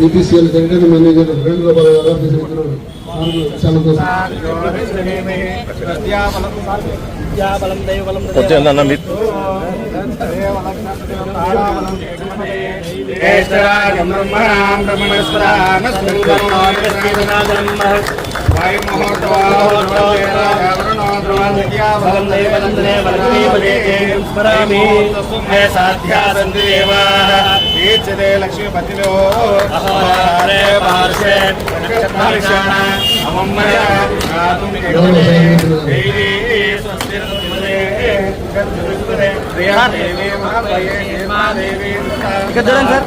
ఈపీసీఎల్ secretary manager Venugopal గారు officer సెలవు వచ్చిందన్న మీ లక్ష్మీపతిలో ఇక్కడ చూడండి సార్.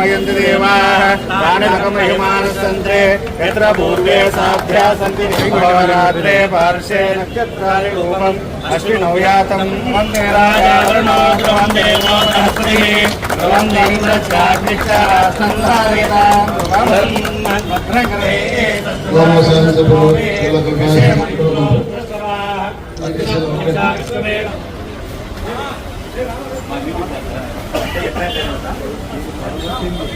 దేవాः ప్రాణిలకమహిమానస్తంత్రే యత్ర పూర్వే సాభ్యా సంతి నిమిషోరాత్రే పార్శ్వే నక్షత్రాని రూపం అశ్వినౌ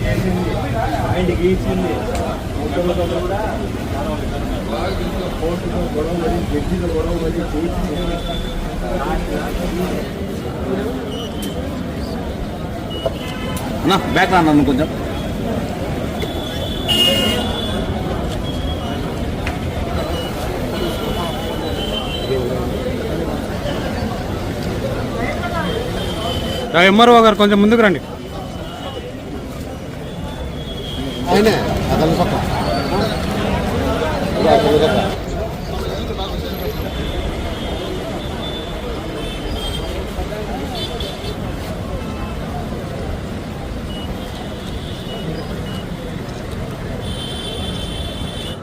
యాతం వందే రాజావరుణో వందే వందే గ్రామశాల సభ్యులు జిల్లా కమిషనర్ అన్నా బ్యాక్ రా నన్ను కొంచెం ఎంఆర్ఓ గారు కొంచెం ముందుకు రండి. ఆయనే అతని పక్క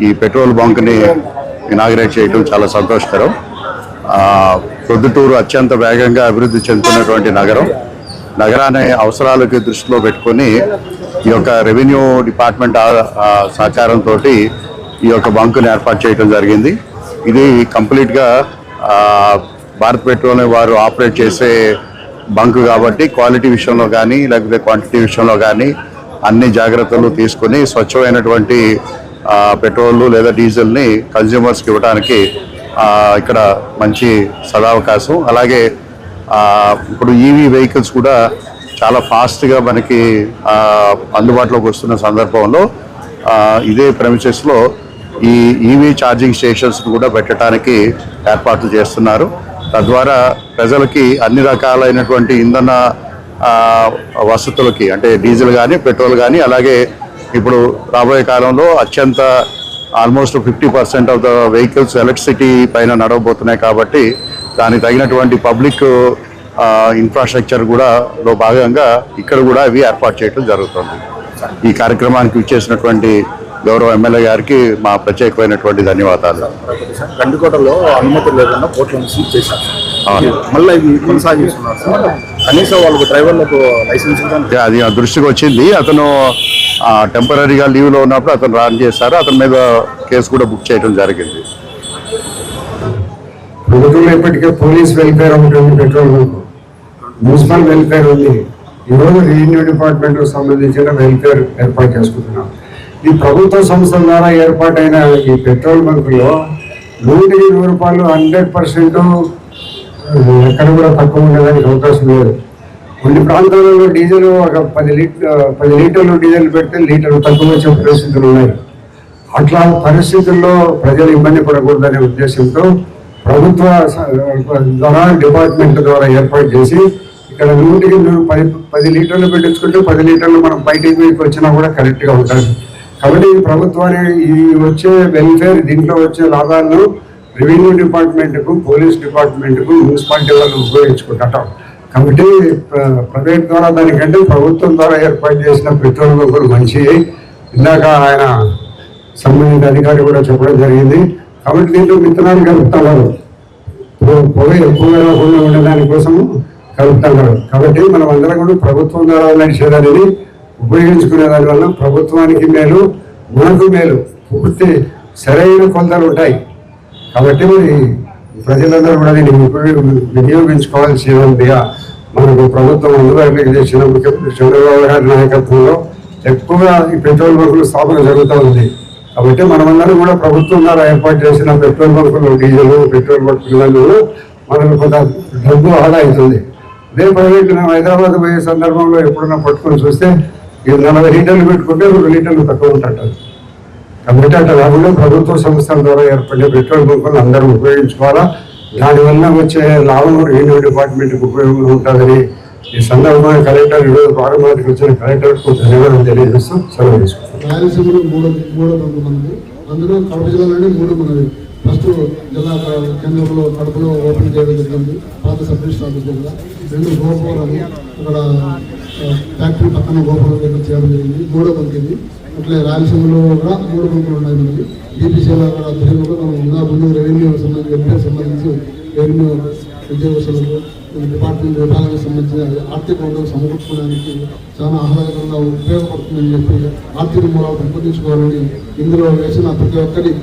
ఈ పెట్రోల్ బంక్ని ఇనాగ్రేట్ చేయడం చాలా సంతోషకరం. ఆ, ప్రొద్దుటూరు అత్యంత వేగంగా అభివృద్ధి చెందుతున్నటువంటి నగరం. నగరాన్ని అవసరాలకి దృష్టిలో పెట్టుకొని ఈ యొక్క రెవెన్యూ డిపార్ట్మెంట్ సహకారంతో ఈ యొక్క బంకుని ఏర్పాటు చేయడం జరిగింది. ఇది కంప్లీట్గా భారత్ పెట్రోల్ని వారు ఆపరేట్ చేసే బంక్ కాబట్టి క్వాలిటీ విషయంలో కానీ లేకపోతే క్వాంటిటీ విషయంలో కానీ అన్ని జాగ్రత్తలు తీసుకొని స్వచ్ఛమైనటువంటి పెట్రోల్ లేదా డీజిల్ని కన్జ్యూమర్స్కి ఇవ్వడానికి ఇక్కడ మంచి సదావకాశం. అలాగే ఇప్పుడు ఈవీ వెహికల్స్ కూడా చాలా ఫాస్ట్గా మనకి అందుబాటులోకి వస్తున్న సందర్భంలో ఇదే ప్రెమిసెస్లో ఈ ఈవీ ఛార్జింగ్ స్టేషన్స్ను కూడా పెట్టడానికి ఏర్పాట్లు చేస్తున్నారు. తద్వారా ప్రజలకి అన్ని రకాలైనటువంటి ఇంధన వసతులకి అంటే డీజిల్ కానీ పెట్రోల్ కానీ అలాగే ఇప్పుడు రాబోయే కాలంలో అత్యంత almost fifty percent of the vehicles electricity పైన నడవబోతున్నాయి కాబట్టి దానికి తగినటువంటి పబ్లిక్ ఇన్ఫ్రాస్ట్రక్చర్ కూడా లో భాగంగా ఇక్కడ కూడా ఇవి ఏర్పాటు చేయడం జరుగుతుంది. ఈ కార్యక్రమానికి ఇచ్చేసినటువంటి గౌరవ ఎమ్మెల్యే గారికి మా ప్రత్యేకమైనటువంటి ధన్యవాదాలు. గండికోటలో అనుమతి లేకుండా కోట్లను సీజ్ చేశారు. మళ్ళీ ఇవి కొనసాగిస్తున్నారు సార్. కనీసం వాళ్ళకు డ్రైవర్లకు లైసెన్స్ అది ఆ దృష్టికి వచ్చింది. అతను టెంపరీగా లీవ్లో ఉన్నప్పుడు అతను రాన్ చేశారు. అతని మీద కేసు కూడా బుక్ చేయడం జరిగింది. ప్రభుత్వంలో ఇప్పటికే పోలీస్ వెల్ఫేర్ ఉంది పెట్రోల్ బంక్. మున్సిపల్ వెల్ఫేర్ ఉంది. ఈరోజు రెవెన్యూ డిపార్ట్మెంట్కు సంబంధించిన వెల్ఫేర్ ఏర్పాటు చేసుకుంటున్నాం. ఈ ప్రభుత్వ సంస్థల ద్వారా ఏర్పాటైన ఈ పెట్రోల్ బంకులో నూటికి నూరు రూపాయలు హండ్రెడ్ పర్సెంట్ ఎక్కడ కూడా తక్కువ ఉండడానికి అవకాశం లేదు. కొన్ని ప్రాంతాలలో డీజిల్ ఒక పది లీటర్ పది లీటర్లు డీజిల్ పెడితే లీటర్ తక్కువ వచ్చే పరిస్థితులు ఉన్నాయి. అట్లా పరిస్థితుల్లో ప్రజలు ఇబ్బంది పడకూడదనే ఉద్దేశంతో ప్రభుత్వ ద్వారా డిపార్ట్మెంట్ ద్వారా ఏర్పాటు చేసి ఇక్కడ నూటికి పది పది లీటర్లు పెట్టించుకుంటే పది లీటర్లు మనం బయటికి వచ్చినా కూడా కరెక్ట్గా ఉంటుంది కాబట్టి ఈ ప్రభుత్వాన్ని ఈ వచ్చే వెల్ఫేర్ దీంట్లో వచ్చే లాభాలను రెవెన్యూ డిపార్ట్మెంట్కు పోలీస్ డిపార్ట్మెంట్కు మున్సిపాలిటీ వాళ్ళు ఉపయోగించుకుంటాం కాబట్టి ప్ర- ప్రైవేట్ ద్వారా దానికంటే ప్రభుత్వం ద్వారా ఏర్పాటు చేసిన పెట్రోల్ బంకులు మంచివి ఇందాక ఆయన సంబంధిత అధికారి కూడా చెప్పడం జరిగింది. కాబట్టి దీంట్లో విత్తనాలు కలుపుతున్నారు పొగ ఎక్కువగా రాకుండా ఉండడానికి కోసము కలుపుతున్నారు కాబట్టి మనం అందరం కూడా ప్రభుత్వం ద్వారా నడిచేదానిని ఉపయోగించుకునే దాని వల్ల ప్రభుత్వానికి మేలు మనకు మేలు. పూర్తి సరైన కొలతలు ఉంటాయి. కాబట్టి మరి ప్రజలందరూ కూడా దీన్ని ఉపయోగ మనకు ప్రభుత్వం అందుబాటులోకి తెచ్చిన ముఖ్యమంత్రి చంద్రబాబు గారి నాయకత్వంలో ఎక్కువగా ఈ పెట్రోల్ బంకులు స్థాపన జరుగుతూ ఉంది. కాబట్టి మనమందరం కూడా ప్రభుత్వం ద్వారా ఏర్పాటు చేసిన పెట్రోల్ బంకులు డీజిల్ పెట్రోల్ బంకులలో మనకు కొంత డబ్బు ఆదా అవుతుంది. అదే ప్రైవేట్ హైదరాబాద్ పోయే సందర్భంలో ఎప్పుడన్నా పట్టుకొని చూస్తే ఇది నలభై లీటర్లు పెట్టుకుంటే రెండు లీటర్లు తక్కువ ఉంటుంటారు కాబట్టి అట్లా కాకుండా ప్రభుత్వ సంస్థల ద్వారా ఏర్పడే పెట్రోల్ బంకులు అందరూ ఉపయోగించుకోవాలా? దానివల్ల వచ్చే లాభం రెవెన్యూ డిపార్ట్మెంట్కి ఉపయోగం ఉంటుందని ఈ సందర్భంగా కలెక్టర్ ఈరోజు ప్రారంభానికి వచ్చిన కలెక్టర్కు ధన్యవాదాలు తెలియజేస్తూ సెలవు తీసుకుంటాం రాయలసీమలో మూడు మూడు బంకు మనది అందులో కడప జిల్లాలోనే మూడు మనది ఫస్ట్ జిల్లా కేంద్రంలో కడపలో ఓపెన్ చేయడం జరిగింది. పాత సబ్ రిజిస్టర్ ఆఫీస్ దగ్గర. రెండు గోపురాలు అక్కడ ఫ్యాక్టరీ పక్కన గోపురం దగ్గర చేయడం జరిగింది. మూడో బంక్ అట్లే రాయలసీమలో కూడా మూడు బంకులు ఉన్నాయి మనకి. బీపీసీలో కూడా ఆధ్వర్యంలో మనం ఇంకా ముందు రెవెన్యూ సంబంధించి సంబంధించి రెవెన్యూ ఉద్యోగస్తులకు డిపార్ట్మెంట్ విభాగానికి సంబంధించిన ఆర్థిక వనరులు సమకూర్చుకోవడానికి చాలా ఆహ్లాదకరంగా ఉపయోగపడుతుందని చెప్పి ఆర్థిక మూలాలు పెంపొందించుకోవాలని ఇందులో వేసిన ప్రతి ఒక్కరి